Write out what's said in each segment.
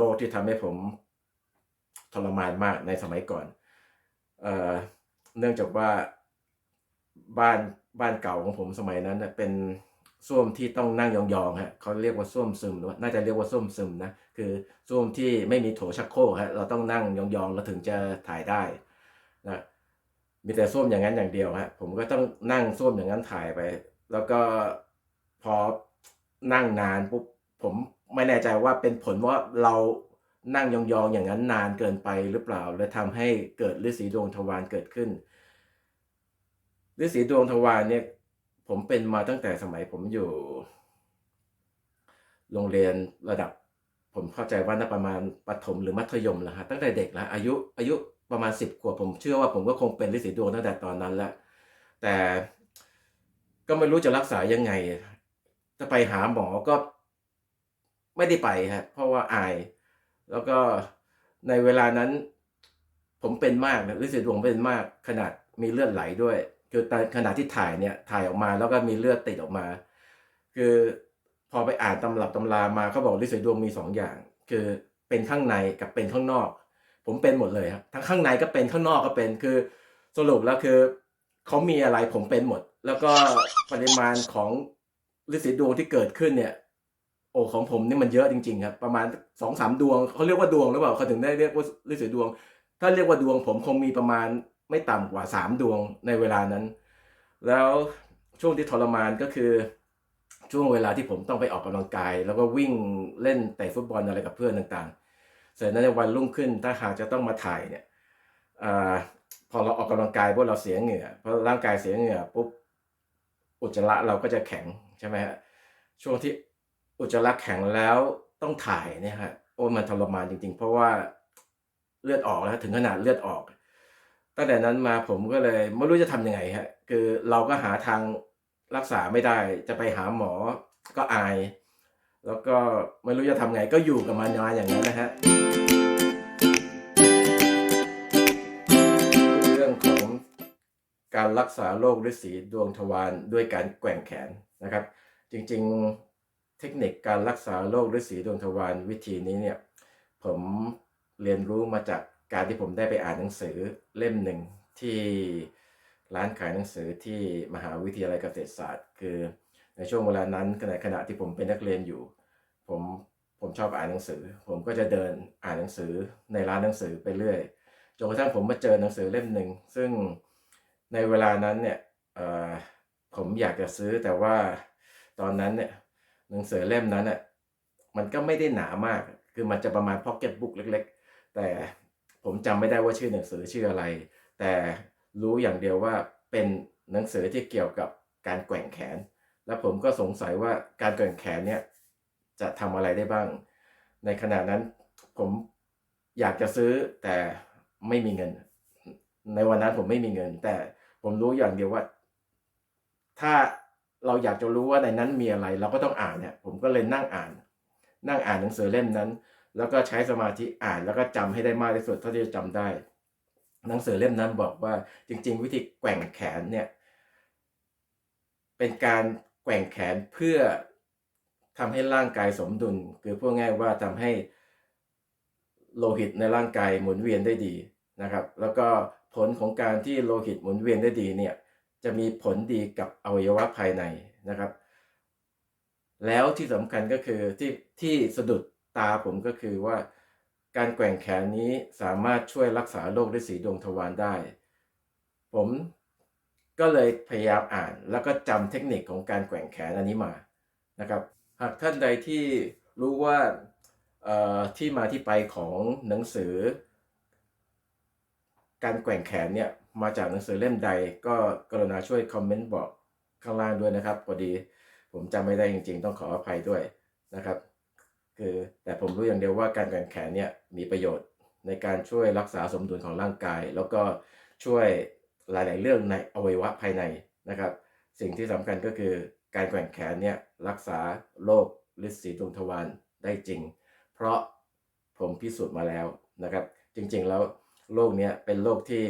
โรคที่ทำให้ผมทรมานมากในสมัยก่อนเออเนื่องจากว่าบ้านบ้านเก่าของผมสมัยนั้นเป็นส้วมที่ต้องนั่งยองๆฮะเขาเรียกว่าส้วมซึมหรือว่าน่าจะเรียกว่าส้วมซึมนะคือส้วมที่ไม่มีโถชักโครกฮะเราต้องนั่งยองๆเราถึงจะถ่ายได้นะมีแต่ส้วมอย่างนั้นอย่างเดียวฮะผมก็ต้องนั่งส้วมอย่างนั้นถ่ายไป แล้วก็พอนั่งนานปุ๊บผม ไม่แน่ใจว่าเป็นผลว่าเรานั่งยองๆอย่างนั้นนานเกินไปหรือเปล่าเลยทำให้เกิดฤทธิ์สีดวงทวารเกิดขึ้นฤทธิ์สีดวงทวารเนี่ยผมเป็นมาตั้งแต่สมัยผมอยู่ โรงเรียนระดับ ผมเข้าใจว่าน่าประมาณประถมหรือมัธยมแล้วฮะตั้งแต่เด็กแล้วอายุอายุประมาณสิบขวบผมเชื่อว่าผมก็คงเป็นฤทธิ์สีดวงตั้งแต่ตอนนั้นล้วแต่ก็ไม่รู้จะรักษายังไง จะไปหาหมอก็ ไม่ได้ไปฮะเพราะว่าอาย แล้วก็ในเวลานั้น ผมเป็นมากนะฤทธิ์สีดวงเป็นมากขนาดมีเลือดไหลด้วยคือตอนขณะที่ถ่ายเนี่ยถ่ายออกมาแล้วก็มีเลือดติดออกมา คือพอไปอ่านตำรับตำรามาเขาบอกฤทธิ์สีดวงมีสองอย่าง คือเป็นข้างในกับเป็นข้างนอก ผมเป็นหมดเลยครับทั้งข้างในก็เป็นข้างนอกก็เป็นคือสรุปแล้วคือเขามีอะไรผมเป็นหมด แล้วก็ปริมาณของฤทธิ์สีดวงที่เกิดขึ้นเนี่ย โอ้ของผมนี่มันเยอะจริงๆครับประมาณสองสามดวงเขาเรียกว่าดวงหรือเปล่าเขาถึงได้เรียกว่าฤทธิ์สีดวง ถ้าเรียกว่าดวงผมคงมีประมาณไม่ต่ำกว่าสามดวงในเวลานั้น แล้วช่วงที่ทรมานก็คือช่วงเวลาที่ผมต้องไปออกกำลังกาย แล้วก็วิ่งเล่นเตะฟุตบอลอะไรกับเพื่อนต่างๆ เสร็จแล้วในวันรุ่งขึ้นถ้าหากจะต้องมาถ่ายเนี่ยอพอเราออกกำลังกายพวกเราเสียเหงื่อพอร่างกายเสียเหงื่อปุ๊บอุจจาระเราก็จะแข็งใช่ไหมฮะช่วงที่ อุจจาระแข็งแล้วต้องถ่ายเนี่ยฮะโอ้มันทรมานจริง ๆ เพราะว่าเลือดออกแล้วถึงขนาดเลือดออก ตั้งแต่นั้นมาผมก็เลยไม่รู้จะทำยังไงฮะคือเราก็หาทางรักษาไม่ได้ จะไปหาหมอก็อาย แล้วก็ไม่รู้จะทำไงก็อยู่กับมันมาอย่างนั้นนะฮะเรื่องของการรักษาโรคฤทธิ์สีดวงทวารด้วยการแกว่งแขนนะครับ จริง ๆ เทคนิคการรักษาโรคฤทธิ์สีดวงทวารวิธีนี้เนี่ยผมเรียนรู้มาจากการที่ผมได้ไปอ่านหนังสือเล่มหนึ่งที่ร้านขายหนังสือที่มหาวิทยาลัยเกษตรศาสตร์ คือในช่วงเวลานั้นขณะขณะที่ผมเป็นนักเรียนอยู่ ผมผมชอบอ่านหนังสือ ผมก็จะเดินอ่านหนังสือในร้านหนังสือไปเรื่อยจนกระทั่งผมมาเจอหนังสือเล่มหนึ่งซึ่งในเวลานั้นเนี่ยผมอยากจะซื้อแต่ว่าตอนนั้นเนี่ย หนังสือเล่มนั้นน่ะมันก็ไม่ได้หนามาก คือมันจะประมาณพ็อกเก็ตบุ๊กเล็ก ๆ แต่ผมจำไม่ได้ว่าชื่อหนังสือชื่ออะไร แต่รู้อย่างเดียวว่าเป็นหนังสือที่เกี่ยวกับการแกว่งแขน แล้วผมก็สงสัยว่าการแกว่งแขนเนี่ยจะทำอะไรได้บ้าง ในขณะนั้นผมอยากจะซื้อแต่ไม่มีเงิน ในวันนั้นผมไม่มีเงิน แต่ผมรู้อย่างเดียวว่า ถ้า เราอยากจะรู้ว่าในนั้นมีอะไร เราก็ต้องอ่านเนี่ยผมก็เลยนั่งอ่าน นั่งอ่านหนังสือเล่มนั้น แล้วก็ใช้สมาธิอ่านแล้วก็จำให้ได้มากที่สุดเท่าที่จะจำได้ หนังสือเล่มนั้นบอกว่าจริง ๆ วิธีแกว่งแขนเนี่ยเป็นการแกว่งแขนเพื่อทำให้ร่างกายสมดุล คือพูดง่ายว่าทำให้โลหิตในร่างกายหมุนเวียนได้ดีนะครับ แล้วก็ผลของการที่โลหิตหมุนเวียนได้ดีเนี่ย จะมีผลดีกับอวัยวะภายในนะครับ แล้วที่สำคัญก็คือที่ที่สะดุดตาผมก็คือว่า การแกว่งแขนนี้สามารถช่วยรักษาโรคฤทธิ์สีดวงทวารได้ ผมก็เลยพยายามอ่านแล้วก็จำเทคนิคของการแกว่งแขนอันนี้มานะครับหากท่านใดที่รู้ว่าที่มาที่ไปของหนังสือ การแกว่งแขนเนี่ย มาจากหนังสือเล่มใด ก็กรุณาช่วยคอมเมนต์บอกข้างล่างด้วยนะครับพอดีผมจำไม่ได้จริง ๆ ต้องขออภัยด้วยนะครับ คือแต่ผมรู้อย่างเดียวว่าการแกว่งแขนเนี่ยมีประโยชน์ในการช่วยรักษาสมดุลของร่างกาย แล้วก็ช่วยหลาย ๆ เรื่องในอวัยวะภายในนะครับ สิ่งที่สำคัญก็คือการแกว่งแขนเนี่ยรักษาโรคฤทธิ์สีดวงทวารได้จริง เพราะผมพิสูจน์มาแล้วนะครับ จริง ๆ แล้วโรคเนี้ยเป็นโรคที่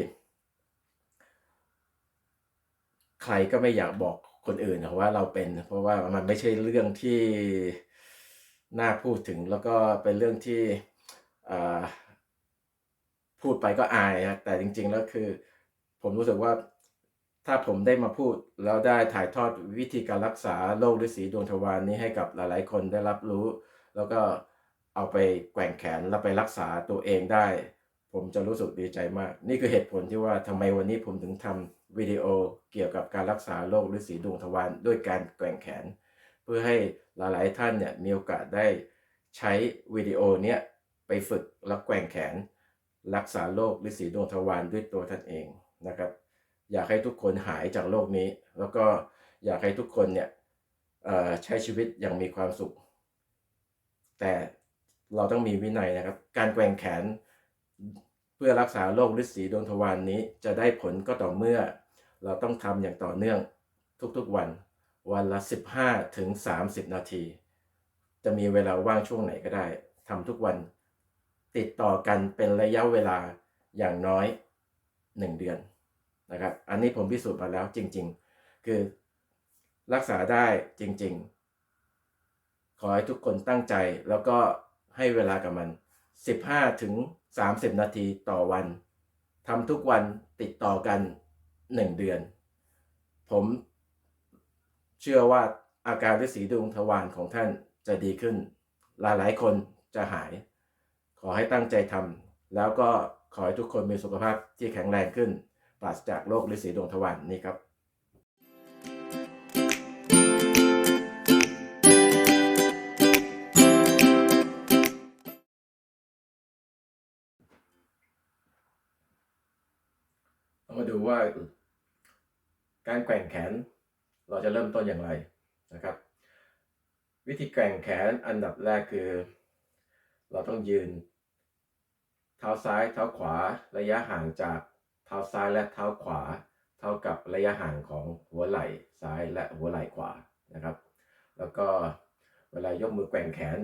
ใครก็ไม่อยากบอกคนอื่นนะว่าเราเป็น เพราะว่ามันไม่ใช่เรื่องที่น่าพูดถึงแล้วก็เป็นเรื่องที่พูดไปก็อายนะแต่จริง ๆ แล้วคือ ผมรู้สึกว่าถ้าผมได้มาพูดแล้วได้ถ่ายทอดวิธีการรักษาโรคฤาษีดวงทวารนี้ให้กับหลายๆ คนได้รับรู้ แล้วก็เอาไปแกว่งแขนแล้วไปรักษาตัวเองได้ ผมจะรู้สึกดีใจมาก นี่คือเหตุผลที่ว่าทำไมวันนี้ผมถึงทำวิดีโอเกี่ยวกับการรักษาโรคฤาษีดวงทวารด้วยการแกว่งแขน เพื่อให้หลายๆท่านเนี่ยมีโอกาสได้ใช้วิดีโอเนี้ยไปฝึกแล้วแกว่งแขน รักษาโรคฤาษีดวงทวารด้วยตัวท่านเองนะครับ อยากให้ทุกคนหายจากโรคนี้ แล้วก็อยากให้ทุกคนเนี่ยใช้ชีวิตอย่างมีความสุข แต่เราต้องมีวินัยนะครับ การแกว่งแขน เพื่อรักษาโรคฤาษีดวงทวารนนี้จะได้ผลก็ต่อเมื่อ เราต้องทำอย่างต่อเนื่องทุกๆวัน วันละ 15ถึง30 นาที จะมีเวลาว่างช่วงไหนก็ได้ทำทุกวัน ติดต่อกันเป็นระยะเวลาอย่างน้อย 1 เดือนนะครับ อันนี้ผมพิสูจน์มาแล้วจริง ๆ คือรักษาได้จริง ๆ ขอให้ทุกคนตั้งใจแล้วก็ให้เวลากับมัน 15ถึง 30 นาทีต่อวันทำทุกวันติดต่อกัน 1 เดือน ผมเชื่อว่าอาการฤาษีดวงทวารของท่านจะดีขึ้น หลายๆคนจะหาย ขอให้ตั้งใจทำแล้วก็ขอให้ทุกคนมีสุขภาพที่แข็งแรงขึ้น ปราศจากโรคฤาษีดวงทวารนนี้ครับ ดูว่า การแกว่งแขน เราจะเริ่มต้นอย่างไรนะครับ วิธีแกว่งแขนอันดับแรกคือ เราต้องยืน เท้าซ้ายเท้าขวาระยะห่างจากเท้าซ้ายและเท้าขวา เท่ากับระยะห่างของหัวไหล่ซ้ายและหัวไหล่ขวานะครับ แล้วก็เวลายกมือแกว่งแขน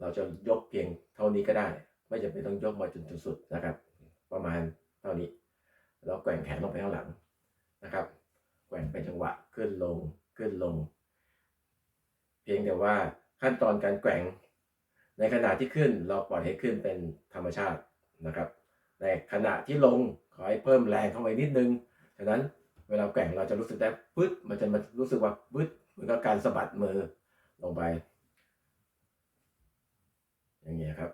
เราจะยกเพียงเท่านี้ก็ได้ ไม่จำเป็นต้องยกมาจนถึงสุดนะครับ ประมาณเท่านี้ แล้วแกว่งแขนลงไปข้างหลังนะครับ แกว่งเป็นจังหวะขึ้นลงขึ้นลง เพียงแต่ว่าขั้นตอนการแกว่ง ในขณะที่ขึ้นเราปล่อยให้ขึ้นเป็นธรรมชาตินะครับ ในขณะที่ลงขอให้เพิ่มแรงเข้าไปนิดนึงฉะนั้นเวลาแกว่งเราจะรู้สึกได้ปึ๊ดมันจะมารู้สึกว่าปึ๊ดเหมือนกับการสะบัดมือลงไป อย่างเงี้ยครับ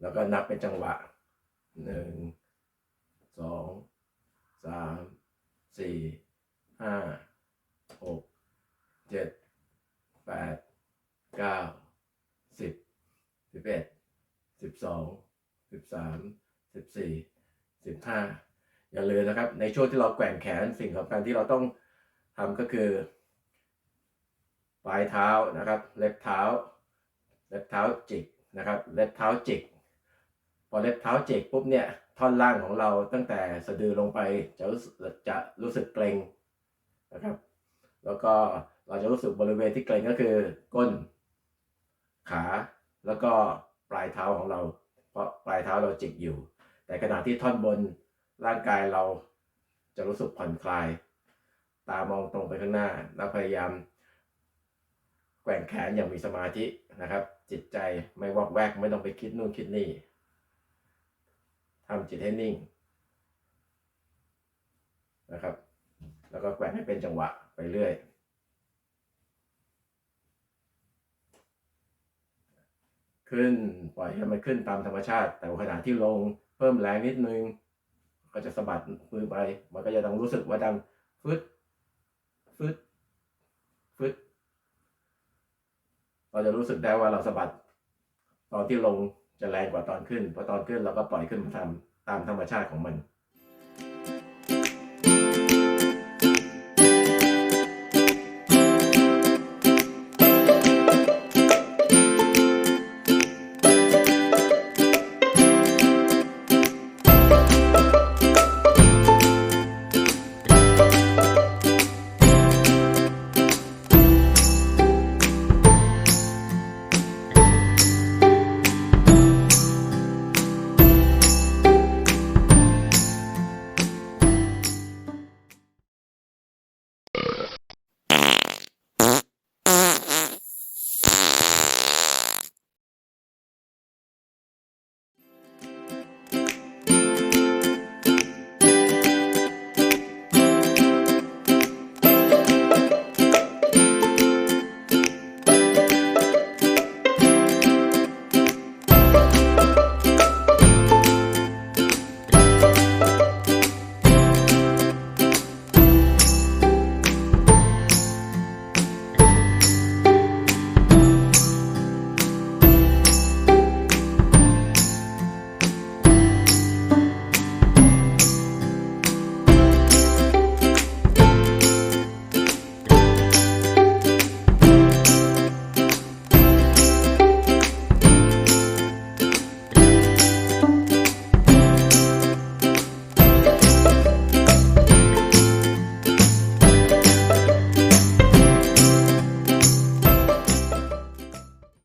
แล้วก็นับเป็นจังหวะหนึ่งสอง สามสี่ห้าหกเจ็ดแปดเก้าสิบสิบเอ็ดสิบสองสิบสามสิบสี่สิบห้าอย่าลืมนะครับ ในช่วงที่เราแกว่งแขนสิ่งสำคัญที่เราต้องทำก็คือ ปลายเท้านะครับ เล็บเท้า เล็บเท้าจิกนะครับ เล็บเท้าจิก อเล็บเท้าเจิกปุ๊บเนี่ยท่อนล่างของเราตั้งแต่สะดือลงไปจะรู้สึกจะรู้สึกเกร็งนะครับ แล้วก็เราจะรู้สึกบริเวณที่เกร็งก็คือก้น ขาแล้วก็ปลายเท้าของเรา เพราะปลายเท้าเราเจิกอยู่ แต่ขณะที่ท่อนบนร่างกายเราจะรู้สึกผ่อนคลาย ตามองตรงไปข้างหน้าแล้วพยายามแกว่งแขนอย่างมีสมาธินะครับ จิตใจไม่วอกแวกไม่ต้องไปคิดนู่นคิดนี่ ทำจิตให้นิ่งนะครับ แล้วก็แกว่งให้เป็นจังหวะไปเรื่อย ขึ้นปล่อยให้มันขึ้นตามธรรมชาติ แต่ขณะที่ลงเพิ่มแรงนิดนึง ก็จะสะบัดมือไป มันก็จะต้องรู้สึกว่าดังฟึดฟึดฟึดเราจะรู้สึกได้ว่าเราสะบัดตอนที่ลง จะแรงกว่าตอนขึ้น เพราะตอนขึ้นเราก็ปล่อยขึ้นตามตามธรรมชาติของมัน